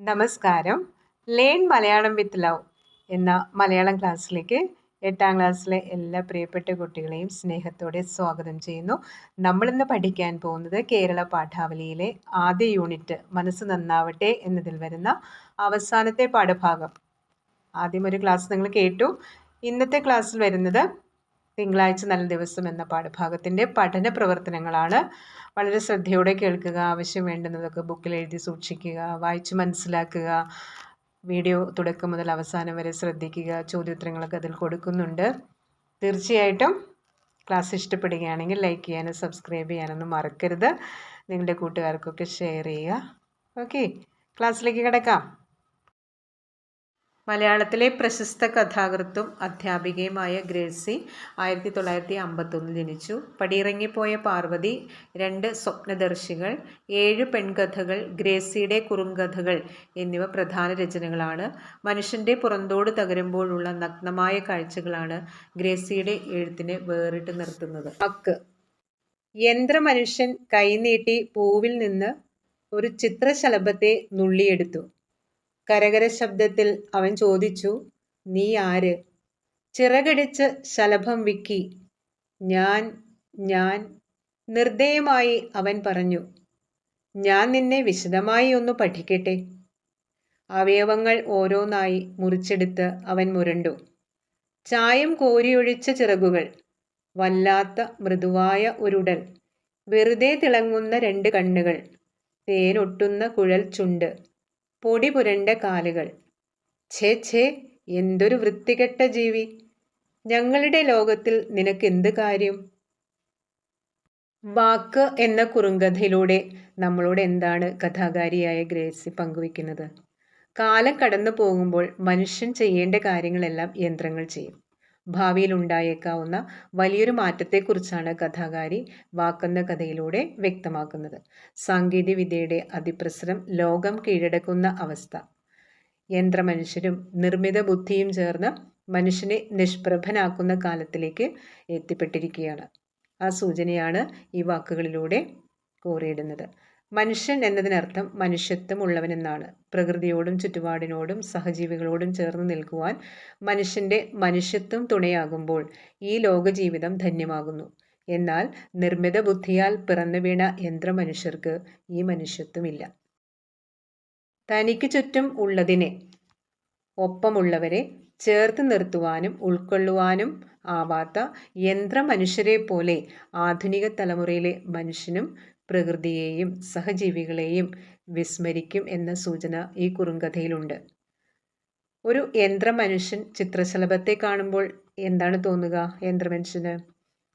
നമസ്കാരം. Learn Malayalam with love എന്ന മലയാളം ക്ലാസ്സിലേക്ക് എട്ടാം ക്ലാസ്സിലെ എല്ലാ പ്രിയപ്പെട്ട കുട്ടികളെയും സ്നേഹത്തോടെ സ്വാഗതം ചെയ്യുന്നു. നമ്മളിന്ന് പഠിക്കാൻ പോകുന്നത് കേരള പാഠാവലിയിലെ ആദ്യ യൂണിറ്റ് മനസ്സ് നന്നാവട്ടെ എന്നതിൽ വരുന്ന അവസാനത്തെ പാഠഭാഗം. ആദ്യം ഒരു ക്ലാസ് നിങ്ങൾ കേട്ടു. ഇന്നത്തെ ക്ലാസ്സിൽ വരുന്നത് തിങ്കളാഴ്ച നല്ല ദിവസം എന്ന പാഠഭാഗത്തിന്റെ പഠന പ്രവർത്തനങ്ങളാണ് വളരെ ശ്രദ്ധയോടെ കേൾക്കുക ആവശ്യം വേണ്ടുന്നതൊക്കെ ബുക്കിൽ എഴുതി സൂക്ഷിക്കുക വായിച്ച് മനസ്സിലാക്കുക വീഡിയോ തുടക്കം മുതൽ അവസാനം വരെ ശ്രദ്ധിക്കുക ചോദ്യോത്തരങ്ങളൊക്കെ അതിൽ കൊടുക്കുന്നുണ്ട്. തീർച്ചയായിട്ടും ക്ലാസ് ഇഷ്ടപ്പെടുകയാണെങ്കിൽ ലൈക്ക് ചെയ്യാനും സബ്സ്ക്രൈബ് ചെയ്യാനൊന്നും മറക്കരുത്. നിങ്ങളുടെ കൂട്ടുകാർക്കൊക്കെ ഷെയർ ചെയ്യുക. ഓക്കെ ക്ലാസ്സിലേക്ക് കിടക്കാം. മലയാളത്തിലെ പ്രശസ്ത കഥാകൃത്തും അധ്യാപികയുമായ ഗ്രേസി ആയിരത്തി തൊള്ളായിരത്തി അമ്പത്തൊന്നിൽ ജനിച്ചു. പടിയിറങ്ങിപ്പോയ പാർവതി രണ്ട് സ്വപ്നദർശികൾ ഏഴ് പെൺകഥകൾ ഗ്രേസിയുടെ കുറുങ്കഥകൾ എന്നിവ പ്രധാന രചനകളാണ്. മനുഷ്യന്റെ പുറന്തോട് തകരുമ്പോഴുള്ള നഗ്നമായ കാഴ്ചകളാണ് ഗ്രേസിയുടെ എഴുത്തിനെ വേറിട്ട് നിർത്തുന്നത്. അക്ക് യന്ത്രമനുഷ്യൻ കൈനീട്ടി പൂവിൽ നിന്ന് ഒരു ചിത്രശലഭത്തെ നുള്ളിയെടുത്തു. കരകര ശബ്ദത്തിൽ അവൻ ചോദിച്ചു നീ ആര്? ചിറകടിച്ച് ശലഭം വിക്കി. ഞാൻ ഞാൻ നിർദ്ദയമായി അവൻ പറഞ്ഞു. ഞാൻ നിന്നെ വിശദമായി ഒന്ന് പഠിക്കട്ടെ. അവയവങ്ങൾ ഓരോന്നായി മുറിച്ചെടുത്ത് അവൻ മുരണ്ടു. ചായം കോരിയൊഴിച്ച ചിറകുകൾ വല്ലാത്ത മൃദുവായ ഒരുടൽ വെറുതെ തിളങ്ങുന്ന രണ്ട് കണ്ണുകൾ തേനൊട്ടുന്ന കുഴൽ ചുണ്ട് പൊടി പുരണ്ട കാലുകൾ. ഛേ ഛേ എന്തൊരു വൃത്തികെട്ട ജീവി. ഞങ്ങളുടെ ലോകത്തിൽ നിനക്ക് എന്ത് കാര്യം? വാക്ക് എന്ന കുറുങ്കഥയിലൂടെ നമ്മളോട് എന്താണ് കഥാകാരിയായ ഗ്രേസി പങ്കുവെക്കുന്നത്? കാലം കടന്നു പോകുമ്പോൾ മനുഷ്യൻ ചെയ്യേണ്ട കാര്യങ്ങളെല്ലാം യന്ത്രങ്ങൾ ചെയ്യും. ഭാവിയിൽ ഉണ്ടായേക്കാവുന്ന വലിയൊരു മാറ്റത്തെക്കുറിച്ചാണ് കഥാകാരി വാക്കെന്ന കഥയിലൂടെ വ്യക്തമാക്കുന്നത്. സാങ്കേതികവിദ്യയുടെ അതിപ്രസരം ലോകം കീഴടക്കുന്ന അവസ്ഥ. യന്ത്രമനുഷ്യരും നിർമ്മിത ബുദ്ധിയും ചേർന്ന് മനുഷ്യനെ നിഷ്പ്രഭനാക്കുന്ന കാലത്തിലേക്ക് എത്തിപ്പെട്ടിരിക്കുകയാണ്. ആ സൂചനയാണ് ഈ വാക്കുകളിലൂടെ കോറിയിടുന്നത്. മനുഷ്യൻ എന്നതിനർത്ഥം മനുഷ്യത്വം ഉള്ളവനെന്നാണ് പ്രകൃതിയോടും ചുറ്റുപാടിനോടും സഹജീവികളോടും ചേർന്ന് നിൽക്കുവാൻ മനുഷ്യന്റെ മനുഷ്യത്വം തുണയാകുമ്പോൾ ഈ ലോകജീവിതം ധന്യമാകുന്നു. എന്നാൽ നിർമ്മിത ബുദ്ധിയാൽ പിറന്നു വീണ യന്ത്രമനുഷ്യർക്ക് ഈ മനുഷ്യത്വമില്ല. തനിക്ക് ചുറ്റും ഉള്ളതിനെ ഒപ്പമുള്ളവരെ ചേർത്ത് നിർത്തുവാനും ഉൾക്കൊള്ളുവാനും ആവാത്ത യന്ത്രമനുഷ്യരെ പോലെ ആധുനിക തലമുറയിലെ മനുഷ്യനും പ്രകൃതിയെയും സഹജീവികളെയും വിസ്മരിക്കും എന്ന സൂചന ഈ കുറുങ്കഥയിലുണ്ട് ഒരു യന്ത്രമനുഷ്യൻ ചിത്രശലഭത്തെ കാണുമ്പോൾ എന്താണ് തോന്നുക യന്ത്രമനുഷ്യന്?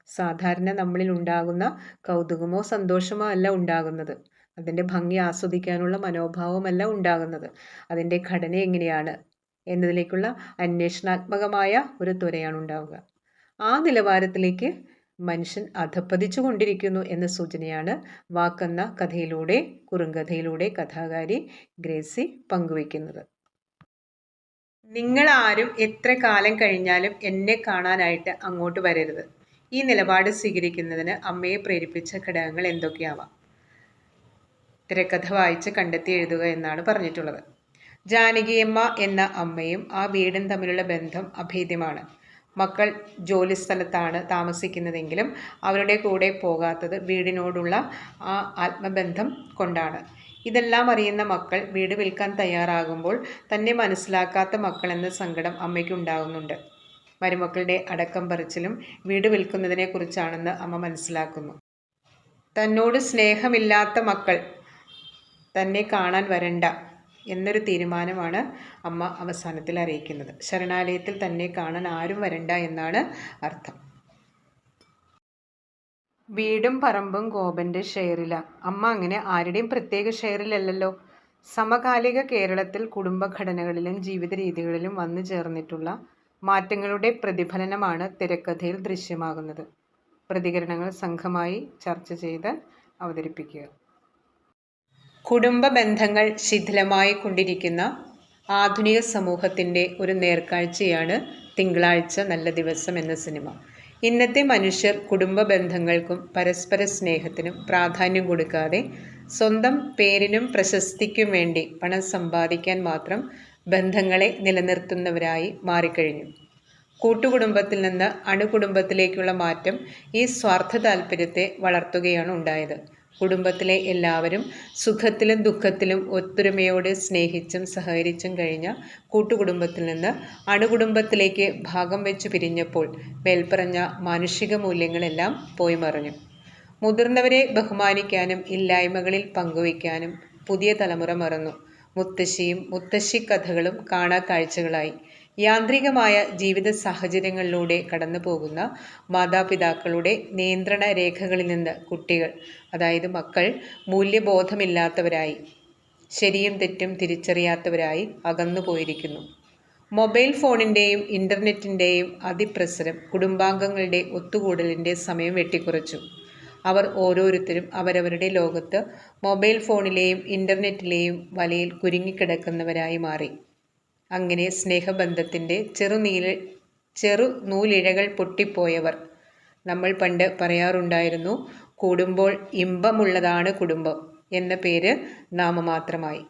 സാധാരണ നമ്മളിൽ ഉണ്ടാകുന്ന കൗതുകമോ സന്തോഷമോ അല്ല ഉണ്ടാകുന്നത്. അതിന്റെ ഭംഗി ആസ്വദിക്കാനുള്ള മനോഭാവമല്ല ഉണ്ടാകുന്നത്. അതിന്റെ ഘടന എങ്ങനെയാണ്? എന്നതിലേക്കുള്ള അന്വേഷണാത്മകമായ ഒരു ത്വരയാണ് ഉണ്ടാവുക. ആ നിലവാരത്തിലേക്ക് മനുഷ്യൻ അധപ്പതിച്ചു കൊണ്ടിരിക്കുന്നു എന്ന സൂചനയാണ് വാക്കെന്ന കഥയിലൂടെ കുറുങ്കഥയിലൂടെ കഥാകാരി ഗ്രേസി പങ്കുവയ്ക്കുന്നത്. നിങ്ങൾ ആരും എത്ര കാലം കഴിഞ്ഞാലും എന്നെ കാണാനായിട്ട് അങ്ങോട്ട് വരരുത്. ഈ നിലപാട് സ്വീകരിക്കുന്നതിന് അമ്മയെ പ്രേരിപ്പിച്ച ഘടകങ്ങൾ എന്തൊക്കെയാവാം? തിരക്കഥ വായിച്ച് കണ്ടെത്തി എഴുതുക എന്നാണ് പറഞ്ഞിട്ടുള്ളത്. ജാനകിയമ്മ എന്ന അമ്മയും ആ വീടും തമ്മിലുള്ള ബന്ധം അഭേദ്യമാണ്. മക്കൾ ജോലിസ്ഥലത്താണ് താമസിക്കുന്നതെങ്കിലും അവരുടെ കൂടെ പോകാത്തത് വീടിനോടുള്ള ആ ആത്മബന്ധം കൊണ്ടാണ്. ഇതെല്ലാം അറിയുന്ന മക്കൾ വീട് വിൽക്കാൻ തയ്യാറാകുമ്പോൾ തന്നെ മനസ്സിലാക്കാത്ത എന്ന സങ്കടം അമ്മയ്ക്കുണ്ടാകുന്നുണ്ട് മരുമക്കളുടെ അടക്കം പറിച്ചിലും വീട് വിൽക്കുന്നതിനെക്കുറിച്ചാണെന്ന് അമ്മ മനസ്സിലാക്കുന്നു. തന്നോട് സ്നേഹമില്ലാത്ത മക്കൾ തന്നെ കാണാൻ വരണ്ട. എന്നൊരു തീരുമാനമാണ് അമ്മ അവസാനത്തിൽ അറിയിക്കുന്നത്. ശരണാലയത്തിൽ തന്നെ കാണാൻ ആരും വരണ്ട എന്നാണ് അർത്ഥം. വീടും പറമ്പും ഗോപന്റെ ഷെയറില. അമ്മ അങ്ങനെ ആരുടെയും പ്രത്യേക ഷെയറിലല്ലല്ലോ. സമകാലിക കേരളത്തിൽ കുടുംബഘടനകളിലും ജീവിത രീതികളിലും വന്നു ചേർന്നിട്ടുള്ള മാറ്റങ്ങളുടെ പ്രതിഫലനമാണ് തിരക്കഥയിൽ ദൃശ്യമാകുന്നത്. പ്രതികരണങ്ങൾ സംഘമായി ചർച്ച ചെയ്ത് അവതരിപ്പിക്കുക. കുടുംബ ബന്ധങ്ങൾ ശിഥിലമായി കൊണ്ടിരിക്കുന്ന ആധുനിക സമൂഹത്തിന്റെ ഒരു നേർക്കാഴ്ചയാണ് തിങ്കളാഴ്ച നല്ല ദിവസം എന്ന സിനിമ. ഇന്നത്തെ മനുഷ്യർ കുടുംബ ബന്ധങ്ങൾക്കും പരസ്പര സ്നേഹത്തിനും പ്രാധാന്യം കൊടുക്കാതെ സ്വന്തം പേരിനും പ്രശസ്തിക്കും വേണ്ടി പണം സമ്പാദിക്കാൻ മാത്രം ബന്ധങ്ങളെ നിലനിർത്തുന്നവരായി മാറിക്കഴിഞ്ഞു. കൂട്ടുകുടുംബത്തിൽ നിന്ന് അണുകുടുംബത്തിലേക്കുള്ള മാറ്റം ഈ സ്വാർത്ഥ താല്പര്യത്തെ വളർത്തുകയാണ് ഉണ്ടായത്. കുടുംബത്തിലെ എല്ലാവരും സുഖത്തിലും ദുഃഖത്തിലും ഒത്തൊരുമയോടെ സ്നേഹിച്ചും സഹകരിച്ചും കഴിഞ്ഞ കൂട്ടുകുടുംബത്തിൽ നിന്ന് അണുകുടുംബത്തിലേക്ക് ഭാഗം വെച്ചു പിരിഞ്ഞപ്പോൾ മേൽപ്പറഞ്ഞ മാനുഷിക മൂല്യങ്ങളെല്ലാം പോയി മറിഞ്ഞു. മുതിർന്നവരെ ബഹുമാനിക്കാനും ഇല്ലായ്മകളിൽ പങ്കുവയ്ക്കാനും പുതിയ തലമുറ മറന്നു. മുത്തശ്ശിയും മുത്തശ്ശി കഥകളും കാണാ കാഴ്ചകളായി. യാന്ത്രികമായ ജീവിത സാഹചര്യങ്ങളിലൂടെ കടന്നു പോകുന്ന മാതാപിതാക്കളുടെ നിയന്ത്രണ രേഖകളിൽ നിന്ന് കുട്ടികൾ അതായത് മക്കൾ മൂല്യബോധമില്ലാത്തവരായി ശരിയും തെറ്റും തിരിച്ചറിയാത്തവരായി അകന്നു പോയിരിക്കുന്നു മൊബൈൽ ഫോണിന്റെയും ഇന്റർനെറ്റിന്റെയും അതിപ്രസരം കുടുംബാംഗങ്ങളുടെ ഒത്തുകൂടലിന്റെ സമയം വെട്ടിക്കുറച്ചു. അവർ ഓരോരുത്തരും അവരവരുടെ ലോകത്ത് മൊബൈൽ ഫോണിലെയും ഇന്റർനെറ്റിലെയും വലയിൽ കുരുങ്ങിക്കിടക്കുന്നവരായി മാറി. അങ്ങനെ സ്നേഹബന്ധത്തിന്റെ ചെറുനീല ചെറു നൂലിഴകൾ പൊട്ടിപ്പോയവർ. നമ്മൾ പണ്ട് പറയാറുണ്ടായിരുന്നു കൂടുമ്പോൾ ഇമ്പമുള്ളതാണ് കുടുംബം എന്ന പേര് നാമമാത്രമായി.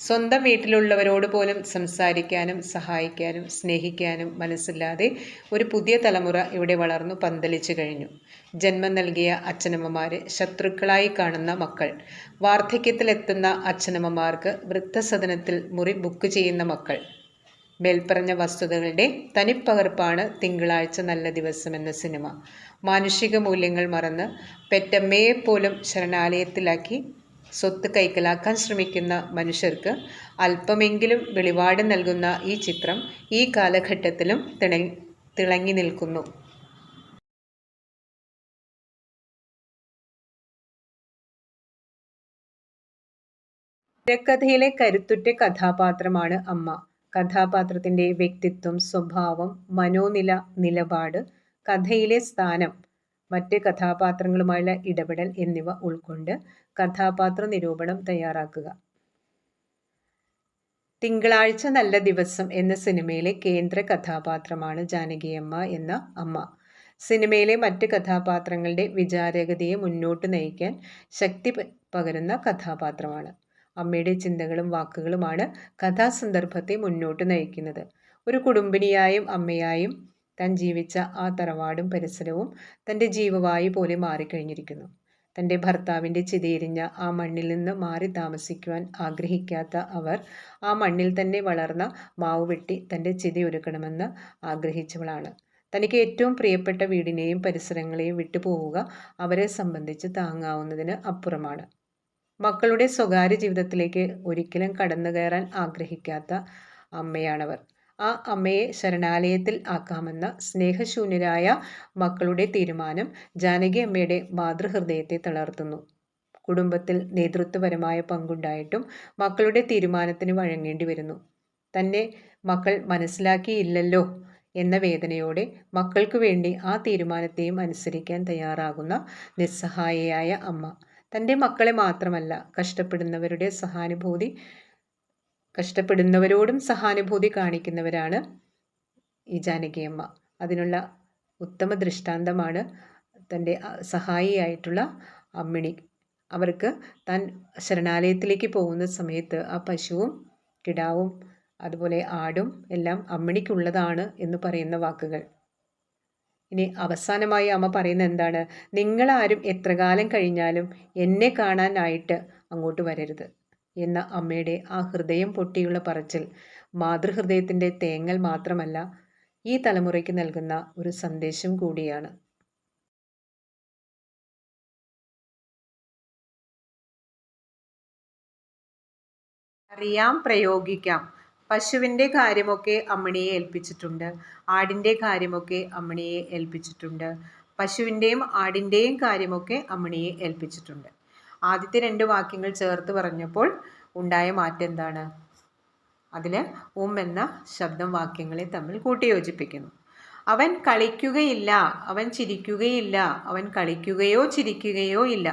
സ്വന്തം വീട്ടിലുള്ളവരോട് പോലും സംസാരിക്കാനും സഹായിക്കാനും സ്നേഹിക്കാനും മനസ്സില്ലാതെ ഒരു പുതിയ തലമുറ ഇവിടെ വളർന്നു പന്തലിച്ചു കഴിഞ്ഞു. ജന്മം നൽകിയ അച്ഛനമ്മമാരെ ശത്രുക്കളായി കാണുന്ന മക്കൾ. വാർദ്ധക്യത്തിലെത്തുന്ന അച്ഛനമ്മമാർക്ക് വൃദ്ധസദനത്തിൽ മുറി ബുക്ക് ചെയ്യുന്ന മക്കൾ. മേൽപ്പറഞ്ഞ വസ്തുതകളുടെ തനിപ്പകർപ്പാണ് തിങ്കളാഴ്ച നല്ല ദിവസം എന്ന സിനിമ. മാനുഷിക മൂല്യങ്ങൾ മറന്ന് പെറ്റമ്മയെപ്പോലും ശരണാലയത്തിലാക്കി സ്വത്ത് കൈക്കലാക്കാൻ ശ്രമിക്കുന്ന മനുഷ്യർക്ക് അല്പമെങ്കിലും വെളിപാട് നൽകുന്ന ഈ ചിത്രം ഈ കാലഘട്ടത്തിലും തിളങ്ങി തിളങ്ങി നിൽക്കുന്നു. തിരക്കഥയിലെ കരുത്തുറ്റ കഥാപാത്രമാണ് അമ്മ. കഥാപാത്രത്തിന്റെ വ്യക്തിത്വം സ്വഭാവം മനോനില നിലപാട് കഥയിലെ സ്ഥാനം മറ്റ് കഥാപാത്രങ്ങളുമായുള്ള ഇടപെടൽ എന്നിവ ഉൾക്കൊണ്ട് കഥാപാത്ര നിരൂപണം തയ്യാറാക്കുക. തിങ്കളാഴ്ച നല്ല ദിവസം എന്ന സിനിമയിലെ കേന്ദ്ര കഥാപാത്രമാണ് ജാനകിയമ്മ എന്ന അമ്മ. സിനിമയിലെ മറ്റ് കഥാപാത്രങ്ങളുടെ വിചാരഗതിയെ മുന്നോട്ട് നയിക്കാൻ ശക്തി പകരുന്ന കഥാപാത്രമാണ്. അമ്മയുടെ ചിന്തകളും വാക്കുകളുമാണ് കഥാസന്ദർഭത്തെ മുന്നോട്ട് നയിക്കുന്നത്. ഒരു കുടുംബിനിയായും അമ്മയായും താൻ ജീവിച്ച ആ തറവാടും പരിസരവും തന്റെ ജീവവായു പോലെ മാറിക്കഴിഞ്ഞിരിക്കുന്നു. തന്റെ ഭർത്താവിന്റെ ചിതയിരിഞ്ഞ ആ മണ്ണിൽ നിന്ന് മാറി താമസിക്കുവാൻ ആഗ്രഹിക്കാത്ത അവർ ആ മണ്ണിൽ തന്നെ വളർന്ന മാവ് വെട്ടി തന്റെ ചിതയൊരുക്കണമെന്ന് ആഗ്രഹിച്ചവളാണ്. തനിക്ക് ഏറ്റവും പ്രിയപ്പെട്ട വീടിനെയും പരിസരങ്ങളെയും വിട്ടുപോവുക അവരെ സംബന്ധിച്ച് താങ്ങാവുന്നതിന് അപ്പുറമാണ്. മക്കളുടെ സ്വകാര്യ ജീവിതത്തിലേക്ക് ഒരിക്കലും കടന്നു കയറാൻ ആഗ്രഹിക്കാത്ത അമ്മയാണവർ. ആ അമ്മയെ ശരണാലയത്തിൽ ആക്കാമെന്ന സ്നേഹശൂന്യരായ മക്കളുടെ തീരുമാനം ജാനകി അമ്മയുടെ മാതൃഹൃദയത്തെ തളർത്തുന്നു. കുടുംബത്തിൽ നേതൃത്വപരമായ പങ്കുണ്ടായിട്ടും മക്കളുടെ തീരുമാനത്തിന് വഴങ്ങേണ്ടി വരുന്നു. തന്നെ മക്കൾ മനസ്സിലാക്കിയില്ലല്ലോ എന്ന വേദനയോടെ മക്കൾക്ക് വേണ്ടി ആ തീരുമാനത്തെയും അനുസരിക്കാൻ തയ്യാറാകുന്ന നിസ്സഹായയായ അമ്മ. തന്റെ മക്കളെ മാത്രമല്ല കഷ്ടപ്പെടുന്നവരുടെ സഹാനുഭൂതി കഷ്ടപ്പെടുന്നവരോടും സഹാനുഭൂതി കാണിക്കുന്നവരാണ് ഈ ജാനകിയമ്മ അതിനുള്ള ഉത്തമ ദൃഷ്ടാന്തമാണ് തന്റെ സഹായിയായിട്ടുള്ള അമ്മിണി. അവർക്ക് താൻ ശരണാലയത്തിലേക്ക് പോകുന്ന സമയത്ത് ആ പശുവും കിടാവും അതുപോലെ ആടും എല്ലാം അമ്മിണിക്കുള്ളതാണ് എന്ന് പറയുന്ന വാക്കുകൾ. ഇനി അവസാനമായി അമ്മ പറയുന്നത് എന്താണ്? നിങ്ങളാരും എത്ര കാലം കഴിഞ്ഞാലും എന്നെ കാണാനായിട്ട് അങ്ങോട്ട് വരരുത്. എന്ന അമ്മയുടെ ആ ഹൃദയം പൊട്ടിയുള്ള പറച്ചിൽ മാതൃഹൃദയത്തിന്റെ തേങ്ങൽ മാത്രമല്ല ഈ തലമുറയ്ക്ക് നൽകുന്ന ഒരു സന്ദേശം കൂടിയാണ്. അറിയാം പ്രയോഗിക്കാം. പശുവിന്റെ കാര്യമൊക്കെ അമ്മിണിയെ ഏൽപ്പിച്ചിട്ടുണ്ട്. ആടിന്റെ കാര്യമൊക്കെ അമ്മിണിയെ ഏൽപ്പിച്ചിട്ടുണ്ട്. പശുവിന്റെയും ആടിന്റെയും കാര്യമൊക്കെ അമ്മിണിയെ ഏൽപ്പിച്ചിട്ടുണ്ട്. ആദ്യത്തെ രണ്ട് വാക്യങ്ങൾ ചേർത്ത് പറഞ്ഞപ്പോൾ ഉണ്ടായ മാറ്റം എന്താണ്? അതിൽ ഉം എന്ന ശബ്ദം വാക്യങ്ങളെ തമ്മിൽ കൂട്ടിയോജിപ്പിക്കുന്നു. അവൻ കളിക്കുകയില്ല അവൻ ചിരിക്കുകയില്ല അവൻ കളിക്കുകയോ ചിരിക്കുകയോ ഇല്ല.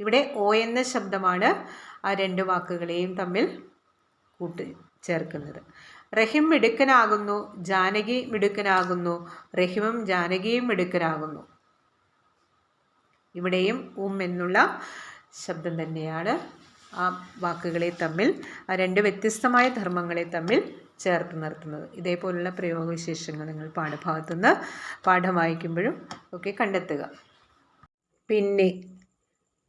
ഇവിടെ ഓ എന്ന ശബ്ദമാണ് ആ രണ്ട് വാക്കുകളെയും തമ്മിൽ കൂട്ടി ചേർക്കുന്നത്. റഹിം മിടുക്കനാകുന്നു ജാനകി മിടുക്കനാകുന്നു റഹിമും ജാനകിയും മിടുക്കനാകുന്നു. ഇവിടെയും ഉം എന്നുള്ള ശബ്ദം തന്നെയാണ്. ആ വാക്കുകളെ തമ്മിൽ ആ രണ്ട് വ്യത്യസ്തമായ ധർമ്മങ്ങളെ തമ്മിൽ ചേർത്ത് നിർത്തുന്നത്. ഇതേപോലുള്ള പ്രയോഗവിശേഷങ്ങൾ നിങ്ങൾ പാഠഭാഗത്തുനിന്ന് പാഠം വായിക്കുമ്പോഴും ഒക്കെ കണ്ടെത്തുക. പിന്നെ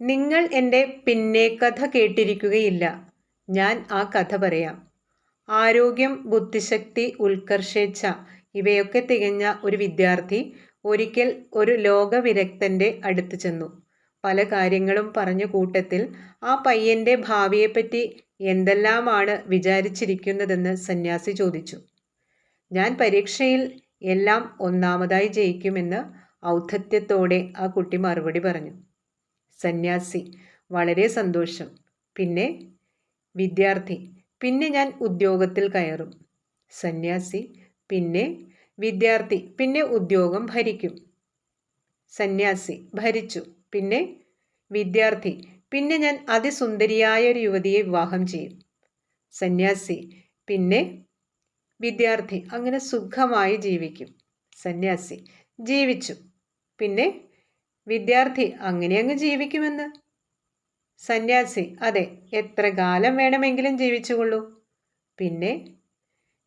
നിങ്ങൾ എന്റെ പിന്നെ കഥ കേട്ടിരിക്കുകയില്ല. ഞാൻ ആ കഥ പറയാം. ആരോഗ്യം ബുദ്ധിശക്തി ഉത്കർഷേച്ഛ ഇവയൊക്കെ തികഞ്ഞ ഒരു വിദ്യാർത്ഥി ഒരിക്കൽ ഒരു ലോകവിരക്തന്റെ അടുത്ത് ചെന്നു. പല കാര്യങ്ങളും പറഞ്ഞ കൂട്ടത്തിൽ ആ പയ്യന്റെ ഭാവിയെപ്പറ്റി എന്തെല്ലാമാണ് വിചാരിച്ചിരിക്കുന്നതെന്ന് സന്യാസി ചോദിച്ചു. ഞാൻ പരീക്ഷയിൽ എല്ലാം ഒന്നാമതായി ജയിക്കുമെന്ന് ഔദ്ധത്യത്തോടെ ആ കുട്ടി മറുപടി പറഞ്ഞു. സന്യാസി വളരെ സന്തോഷം. പിന്നെ വിദ്യാർത്ഥി പിന്നെ ഞാൻ ഉദ്യോഗത്തിൽ കയറും. സന്യാസി പിന്നെ വിദ്യാർത്ഥി പിന്നെ ഉദ്യോഗം ഭരിക്കും. സന്യാസി ഭരിച്ചു. പിന്നെ വിദ്യാർത്ഥി. പിന്നെ ഞാൻ അതിസുന്ദരിയായ ഒരു യുവതിയെ വിവാഹം ചെയ്യും. സന്യാസി. പിന്നെ വിദ്യാർത്ഥി. അങ്ങനെ സുഖമായി ജീവിക്കും. സന്യാസി. ജീവിച്ചു. പിന്നെ വിദ്യാർത്ഥി. അങ്ങനെ അങ്ങ് ജീവിക്കുമെന്ന്. സന്യാസി. അതെ എത്ര കാലം വേണമെങ്കിലും ജീവിച്ചുകൊള്ളൂ. പിന്നെ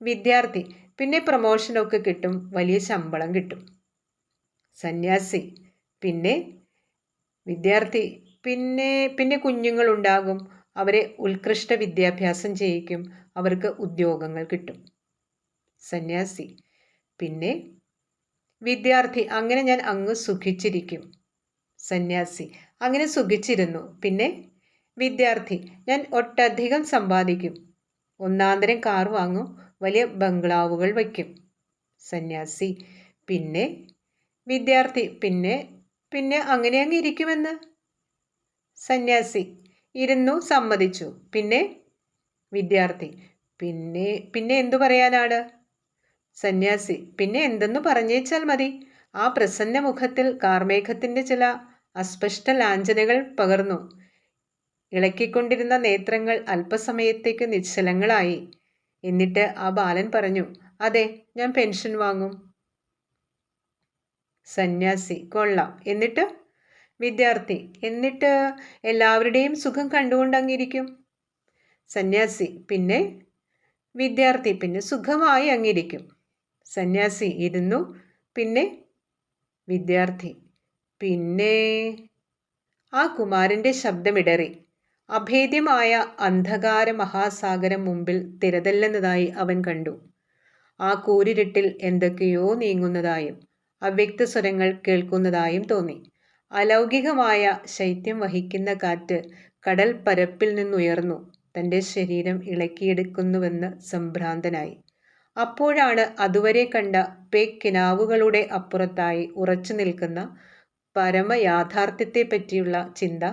വിദ്യാർത്ഥി. പിന്നെ പ്രമോഷനൊക്കെ കിട്ടും. വലിയ ശമ്പളം കിട്ടും. സന്യാസി. പിന്നെ വിദ്യാർത്ഥി പിന്നെ പിന്നെ കുഞ്ഞുങ്ങളുണ്ടാകും. അവരെ ഉത്കൃഷ്ട വിദ്യാഭ്യാസം ചെയ്യിക്കും. അവർക്ക് ഉദ്യോഗങ്ങൾ കിട്ടും. സന്യാസി. പിന്നെ വിദ്യാർത്ഥി അങ്ങനെ ഞാൻ അങ്ങ് സുഖിച്ചിരിക്കും. സന്യാസി അങ്ങനെ സുഖിച്ചിരുന്നു. പിന്നെ വിദ്യാർത്ഥി ഞാൻ ഒട്ടധികം സമ്പാദിക്കും. ഒന്നാന്തരം കാർ വാങ്ങും. വലിയ ബംഗ്ലാവുകൾ വയ്ക്കും. സന്യാസി പിന്നെ വിദ്യാർത്ഥി പിന്നെ പിന്നെ അങ്ങനെ അങ്ങ് ഇരിക്കുമെന്ന്? സന്യാസി ഇരുന്നു സമ്മതിച്ചു. പിന്നെ? വിദ്യാർത്ഥി. പിന്നെ പിന്നെ എന്തു പറയാനാണ്? സന്യാസി പിന്നെ എന്തെന്ന് പറഞ്ഞേച്ചാൽ മതി. ആ പ്രസന്ന മുഖത്തിൽ കാർമേഘത്തിന്റെ ചില അസ്പഷ്ട ലാഞ്ചനകൾ പകർന്നു. ഇളക്കിക്കൊണ്ടിരുന്ന നേത്രങ്ങൾ അല്പസമയത്തേക്ക് നിശ്ചലങ്ങളായി. എന്നിട്ട് ആ ബാലൻ പറഞ്ഞു അതെ ഞാൻ പെൻഷൻ വാങ്ങും. സന്യാസി കൊള്ളാം. എന്നിട്ട്? വിദ്യാർത്ഥി എന്നിട്ട് എല്ലാവരുടെയും സുഖം കണ്ടുകൊണ്ട് അങ്ങിരിക്കും? സന്യാസി പിന്നെ? വിദ്യാർത്ഥി പിന്നെ സുഖമായി അങ്ങിരിക്കും. സന്യാസി ഇരുന്നു പിന്നെ? വിദ്യാർത്ഥി പിന്നെ? ആ കുമാരന്റെ ശബ്ദമിടറി. അഭേദ്യമായ അന്ധകാര മഹാസാഗരം മുമ്പിൽ തിരതല്ലെന്നതായി അവൻ കണ്ടു. ആ കൂരിരുട്ടിൽ എന്തൊക്കെയോ നീങ്ങുന്നതായും അവ്യക്ത സ്വരങ്ങൾ കേൾക്കുന്നതായും തോന്നി. അലൗകികമായ ശൈത്യം വഹിക്കുന്ന കാറ്റ് കടൽ പരപ്പിൽ നിന്നുയർന്നു. തന്റെ ശരീരം ഇളക്കിയെടുക്കുന്നുവെന്ന് സംഭ്രാന്തനായി. അപ്പോഴാണ് അതുവരെ കണ്ട പേക്കിനാവുകളുടെ അപ്പുറത്തായി ഉറച്ചു നിൽക്കുന്ന പരമയാഥാർത്ഥ്യത്തെ പറ്റിയുള്ള ചിന്ത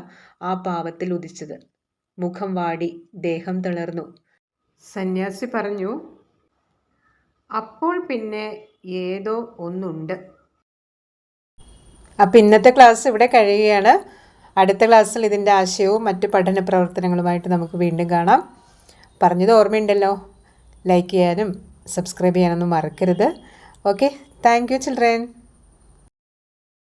ആ പാവത്തിൽ ഉദിച്ചത്. മുഖം വാടി ദേഹം തളർന്നു. സന്യാസി പറഞ്ഞു അപ്പോൾ പിന്നെ ഏതോ ഒന്നുണ്ട്. അപ്പം ഇന്നത്തെ ക്ലാസ് ഇവിടെ കഴിയുകയാണ്. അടുത്ത ക്ലാസ്സിൽ ഇതിന്റെ ആശയവും മറ്റ് പഠന പ്രവർത്തനങ്ങളുമായിട്ട് നമുക്ക് വീണ്ടും കാണാം. പറഞ്ഞത് ഓർമ്മയുണ്ടല്ലോ. ലൈക്ക് ചെയ്യാനും സബ്സ്ക്രൈബ് ചെയ്യാനൊന്നും മറക്കരുത്. Okay thank you children